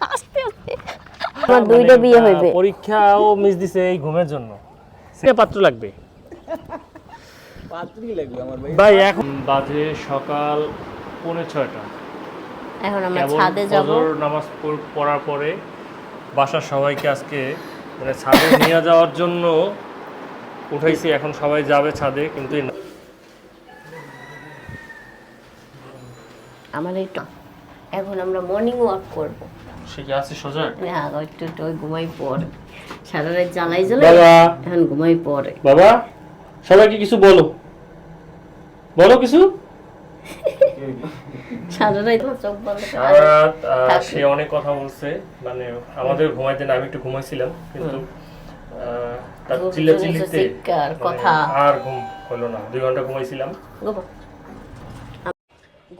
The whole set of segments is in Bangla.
আস্তে আস্তে। আমার দুইটা মানে, বিয়ে হইবে। পরীক্ষাও মিস দিছে এই ঘুমের জন্য। সে পাত্র লাগবে। পাত্রী লাগবে আমার ভাই। ভাই এখন বাজে সকাল পৌনে ছয়টা। এখন আমরা ছাদে যাব। ফজর নামাজ পড়ার পরে বাসার সবাইকে আজকে মানে ছাদে নিয়ে যাওয়ার জন্য উঠাইছি। এখন সবাই যাবে ছাদে কিন্তু না- আমার একটু এখন আমরা মর্নিং ওয়াক করব। সে কি আছে সোজা? না একটু ঘুমাই পড়ে সারা রাত জ্বালাই জ্বালাই বাবা। এখন ঘুমাই পড়ে বাবা সবাইকে কিছু বলো। বলো কিছু। সে অনেক কথা বলছে। মানে আমাদের ঘুমাইতে না আমি একটু ঘুমাইছিলাম কিন্তু তার চিল্লা চিল্লিতে মানে কথা। আর ঘুম হলো না। দুই ঘণ্টা ঘুমাইছিলাম।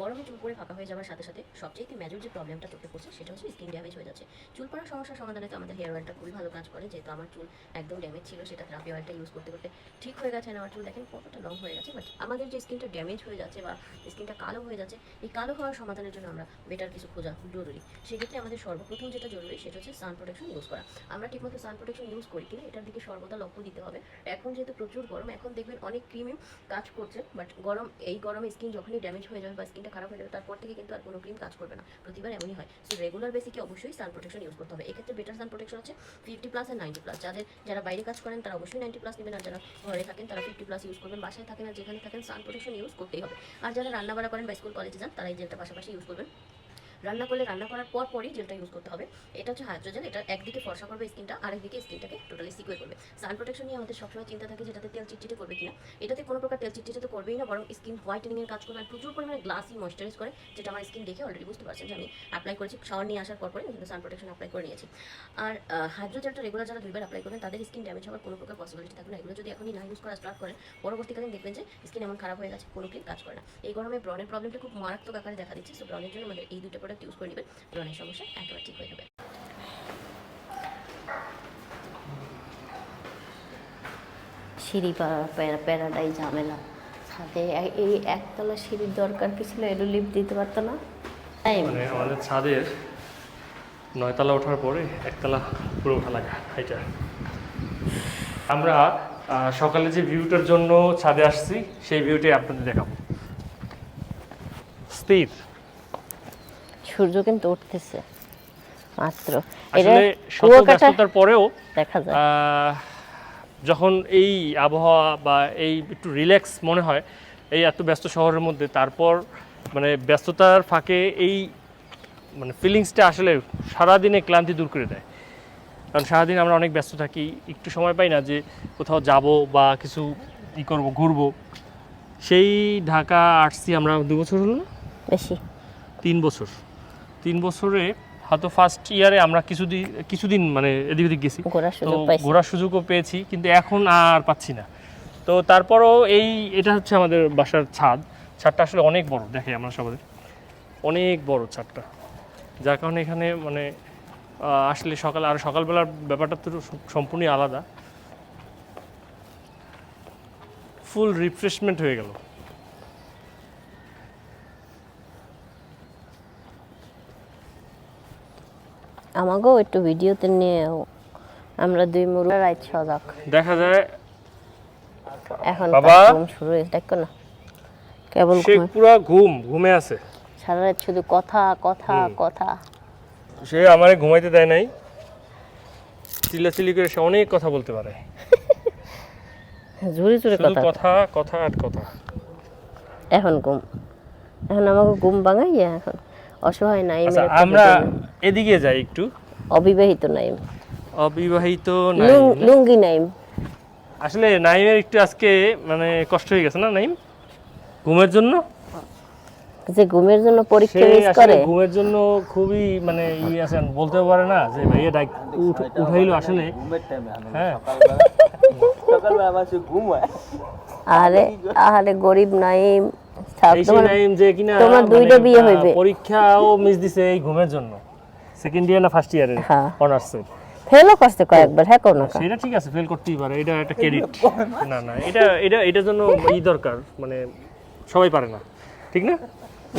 গরমে চুল পড়ে ফাঁকা হয়ে যাওয়ার সাথে সাথে সবচেয়ে মেজর যে প্রবলেমটা চোখে পড়ছে সেটা হচ্ছে স্কিন ড্যামেজ হয়ে যাচ্ছে। চুল পড়ার সমস্যার সমাধানে তো আমাদের হেয়ার অয়েলটা খুবই ভালো কাজ করে, যেহেতু আমার চুল একদম ড্যামেজ ছিল, সেটা থেরাপি অয়েলটা ইউজ করতে করতে ঠিক হয়ে গেছে আমার চুল দেখেন কতটা লং হয়ে গেছে বাট আমাদের যে স্কিনটা ড্যামেজ হয়ে যাচ্ছে বা স্কিনটা কালো হয়ে যাচ্ছে, এই কালো হওয়ার সমাধানের জন্য আমরা বেটার কিছু খোঁজা জরুরি। সেক্ষেত্রে আমাদের সর্বপ্রথম যেটা জরুরি, সেটা হচ্ছে সান প্রোটেকশন ইউজ করা। আমরা ঠিকমতো সান প্রোটেকশন ইউজ করি কিনা, এটার দিকে সর্বদা লক্ষ্য দিতে হবে। এখন যেহেতু প্রচুর গরম, এখন দেখবেন অনেক ক্রিমই কাজ করছে বাট গরম, এই গরমে স্কিন যখনই ড্যামেজ হয়ে যাবে বা স্কিনটা খারাপ হয়ে যাবে, তারপর থেকে কিন্তু আর কোনো ক্রিম কাজ করবে না। প্রতিবার এমনই হয়। সো রেগুলার বেসিকে অবশ্যই সান প্রোটেকশন ইউজ করতে হবে। এক্ষেত্রে বেটার সান প্রোটেকশন হচ্ছে ফিফটি প্লাস আর নাইনটি প্লাস যাদের, যারা বাইরে কাজ করেন, তারা অবশ্যই নাইনটি প্লাস নেবেন। আর যারা ঘরে থাকেন, তারা ফিফটি প্লাস ইউজ করবেন। বাসায় থাকেন আর যেখানে থাকেন সান প্রোটেকশন ইউজ করতেই হবে। আর যারা রান্নাবাড়া করেন বা স্কুল কলেজে যান, তারা এই জেলটা পাশাপাশি ইউজ করবেন। রান্না করলে রান্না করার পর পরই জেলটা ইউজ করতে হবে। এটা হচ্ছে হাইড্রোজেল এটা একদিকে ফর্সা করবে স্কিনটা আরেকদিকে স্কিনটাকে টোটালি সিকুয়ে করবে। সান প্রোটেকশন নিয়ে আমাদের সবসময় চিন্তা থাকে যেটাতে তেল চিটচিটে করবে কিনা। এটাতে কোনো প্রকার তেল চিটচিটে তো করবেই না, বরং স্কিন হোয়াইটেনিং এর কাজ করবে আর প্রচুর পরিমাণে গ্লাসি ময়শ্চারাইজ করে, যেটা আমার স্কিন দেখে অলরেডি বুঝতে পারছেন যে আমি অ্যাপ্লাই করেছি। শাওয়ার নিয়ে আসার পর পরে কিন্তু সান প্রোটেকশন অ্যাপ্লাই করে নিয়েছি। আর হাইড্রোজেলটা রেগুলার যারা দুইবার অ্যাপ্লাই করেন তাদের স্কিন ড্যামেজ হওয়ার কোনো প্রকার পসিবিলিটি থাকবে না। এগুলো যদি এখনই না ইউজ করা স্টার্ট করেন, পরবর্তীকালে দেখবেন যে স্কিন এমন খারাপ হয়ে গেছে, কোনো ক্রিম কাজ করে না। এই গরমে ব্রনের প্রবলেমটা খুব মারাত্মক আকারে দেখা দিচ্ছে। সো ব্রনের জন্য আমাদের এই দুটো প্রোডাক্ট ইউজ করে নেবেন ব্রনের সমস্যা একেবারে ঠিক হয়ে যাবে। সিঁড়ি প্যারাটাই ঝামেলা। সাথে এই একতলা সিঁড়ির দরকার কি ছিল এলো লিফট দিতে পারতো না। তাই? মানে আমাদের ছাদের নয়তলা ওঠার পরে একতলা পুরো ওঠা লাগে এটা আমরা সকালে যে ভিউটার জন্য ছাদে আসছি সেই ভিউটাই আপনাদের দেখাবো। স্থির। সূর্য কিন্তু উঠতেছে মাত্র। আসলে শত ব্যস্ততার পরেও দেখা যায়। যখন এই আবহাওয়া বা এই একটু রিল্যাক্স মনে হয় এই এত ব্যস্ত শহরের মধ্যে তারপর মানে ব্যস্ততার ফাঁকে এই মানে ফিলিংসটা আসলে সারাদিনে ক্লান্তি দূর করে দেয়। কারণ সারাদিন আমরা অনেক ব্যস্ত থাকি একটু সময় পাই না যে কোথাও যাব বা কিছু ই করব ঘুরবো। সেই ঢাকা আসছি আমরা দু বছর হলো না? বেশি। তিন বছর। তিন বছরে হয়তো ফার্স্ট ইয়ারে আমরা কিছুদিন কিছুদিন মানে এদিক ওদিক গেছি। ঘোরার তো ঘোরার সুযোগও পেয়েছি কিন্তু এখন আর পাচ্ছি না। তো তারপরও এই এটা হচ্ছে আমাদের বাসার ছাদ। ছাদটা আসলে অনেক বড় দেখে আমরা সবাই। অনেক বড় ছাদটা। যার কারণে এখানে মানে আসলে সকাল আর সকালবেলার ব্যাপারটা তো সম্পূর্ণই আলাদা। ফুল রিফ্রেশমেন্ট হয়ে গেল। আমাকেও একটু ভিডিওতে নিয়ে আমরা দুই মুরুলা রাইত সজাগ। দেখা যায়। এখন বাবা? ঘুম শুরু হয়েছে দেখো না। কেবল সে পুরো ঘুম ঘুমে আছে। সারা রাত শুধু কথা কথা কথা। সে আমারে ঘুমাইতে দেয় নাই। চিল্লা চিল্লাচিল্লি করে সে অনেক কথা বলতে পারে। জোরে জোরে কথা। কথা কথা আর কথা। এখন ঘুম। এখন আমাকে ঘুম ভাঙাইয়া এখন অসহায় নাই আচ্ছা আমরা এদিকে যাই একটু। অবিবাহিত নাই অবিবাহিত নাই লুঙ্গি নাই আসলে নাইমের একটু আজকে মানে কষ্ট হয়ে গেছে না নাইম? ঘুমের জন্য? যে ঘুমের জন্য পরীক্ষা মিস আসলে করে। ঘুমের জন্য খুবই মানে ই আছে বলতেও পারে না যে ভাইয়া ডাক উঠাইলো আসলে। ঘুমের টাইমে হ্যাঁ। সকালবেলা সকালবেলা আমার সে ঘুম হয় আরে আরে গরিব নাইম। যে কিনা তোমার মানে, দুইটা বিয়ে হইবে। পরীক্ষাও মিস দিছে এই ঘুমের জন্য। সেকেন্ড ইয়ার না ফার্স্ট ইয়ারের হ্যাঁ। অনার্সের ফেলও করতে কয়েকবার হ্যাঁ কোনো না সেটা ঠিক আছে ফেল করতেই পারে এটা একটা ক্রেডিট না না এটা এটা এটার জন্য ই দরকার মানে সবাই পারে না ঠিক না?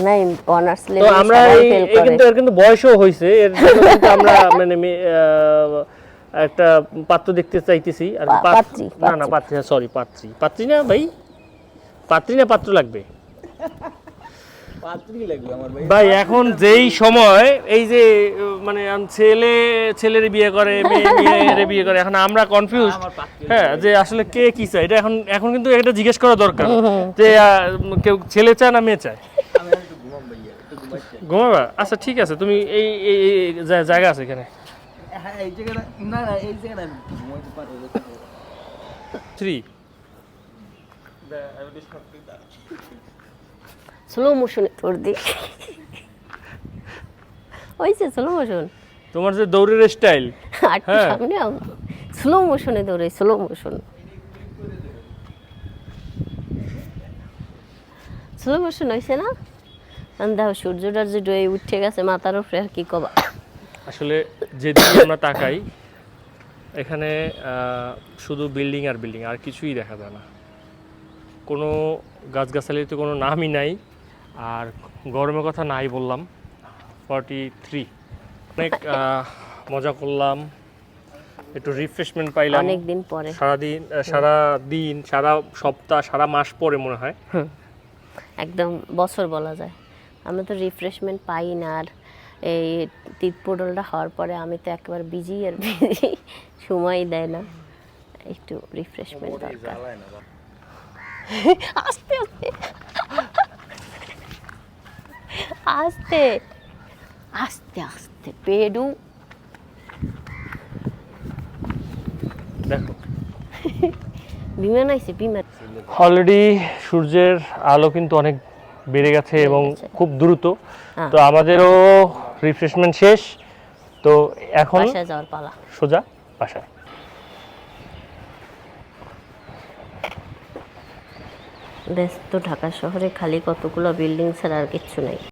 নাই অনার্স তো আমরা এই কিন্তু এর কিন্তু বয়সও হয়েছে এর জন্য কিন্তু আমরা মানে একটা পাত্র দেখতে চাইতেছি আর। পাত্রী, না না পাত্রী। সরি পাত্রী। পাত্রী না ভাই? পাত্রী না পাত্র লাগবে? ভাই। ভাই এখন যেই সময় এই যে মানে ছেলে ছেলের বিয়ে করে মেয়ে মেয়ের বিয়ে করে এখন আমরা কনফিউজ হ্যাঁ যে আসলে কে কি চায়? এটা এখন এখন কিন্তু এটা জিজ্ঞেস করা দরকার। যে কেউ ছেলে চায় না মেয়ে চায়? আমি একটু ঘুমাম ভাইয়া একটু ঘুমাচ্ছি ঘুমাবা? আচ্ছা ঠিক আছে তুমি এই এই এই জায়গা আছে এখানে। হ্যাঁ এই জায়গাটা না না এই জায়গাটা আমি ঘুমাইতে পারব থ্রি স্লো মোশনে তোর দি হয়েছে স্লো মোশন তোমার যে দৌড়ের স্টাইল আর হ্যাঁ। সামনে স্লো মোশনে দৌড়ে স্লো মোশন স্লো মোশন হয়েছে না? দেখো সূর্যটার যে ডয়ে উঠে গেছে মাথার উপরে আর কি কবা। আসলে যেদিকে আমরা তাকাই এখানে শুধু বিল্ডিং আর বিল্ডিং আর কিছুই দেখা যায় না। কোনো গাছগাছালিতে কোনো নামই নাই। আর গরমের কথা নাই বললাম ফর্টি থ্রি অনেক মজা করলাম একটু রিফ্রেশমেন্ট পাইলাম। অনেক দিন পরে। সারাদিন সারা দিন সারা সপ্তাহ সারা মাস পরে মনে হয়। একদম বছর বলা যায়। আমরা তো রিফ্রেশমেন্ট পাই না আর এই তিতপোডলটা হওয়ার পরে আমি তো একবার বিজি আর বিজি সময় দেয় না। একটু রিফ্রেশমেন্ট দরকার। আস্তে আস্তে। আস্তে আস্তে আস্তে পেডু। দেখো। বিমান আইছে বিমান। অলরেডি সূর্যের আলো কিন্তু অনেক বেড়ে গেছে এবং খুব দ্রুত। হ্যাঁ। তো আমাদেরও রিফ্রেশমেন্ট শেষ। তো এখন যাওয়ার পালা। সোজা বাসায়। ব্যস্ত ঢাকা শহরে খালি কতগুলো বিল্ডিং ছাড়া আর কিচ্ছু নেই।